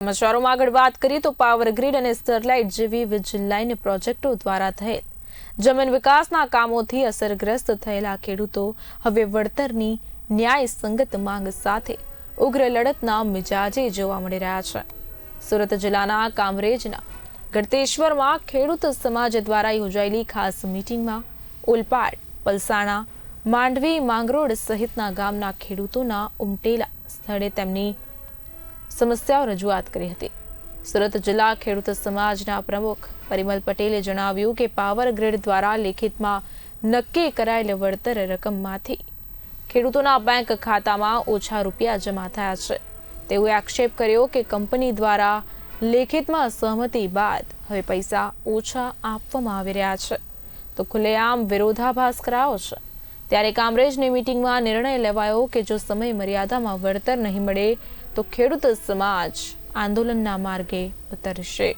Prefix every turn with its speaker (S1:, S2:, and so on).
S1: સમાચારોમાં આગળ વાત કરીએ તો પાવર અને સ્ટરલાઇટ જેવી વીજ લાઇન પ્રોજેક્ટો દ્વારા થયેલ. જમીન વિકાસના કામોથી અસરગ્રસ્ત થયેલા ખેડૂતો હવે વળતરની ન્યાયસંગત માંગ સાથે ઉગ્ર લડતના મિજાજે જોવા મળી રહ્યા છે. સુરત જિલ્લાના કામરેજના ગળતેશ્વરમાં ખેડૂત સમાજ દ્વારા યોજાયેલી ખાસ મીટિંગમાં ઓલપાડ પલસાણા, માંડવી, માંગરોળ સહિતના ગામના ખેડૂતોના ઉમટેલા સ્થળે તેમની સમસ્યાઓ રજૂઆત કરી હતી. સુરત જિલ્લા ખેડૂત સમાજના પ્રમુખ પરિમલ પટેલે જણાવ્યું કે પાવર ગ્રીડ દ્વારા લેખિતમાં નક્કી કરાયેલ વળતર રકમમાંથી ખેડૂતોના બેંક ખાતામાં ઓછા રૂપિયા જમા થયા છે. તેઓએ આક્ષેપ કર્યો કે કંપની દ્વારા લેખિતમાં સહમતિ બાદ હવે પૈસા ઓછા આપવામાં આવી રહ્યા છે. તો ખુલ્લેઆમ વિરોધાભાસ કરાયો છે. ત્યારે કામરેજની મીટિંગમાં નિર્ણય લેવાયો કે જો સમય મર્યાદામાં વળતર નહીં મળે તો ખેડૂત સમાજ આંદોલનના માર્ગે ઉતરશે.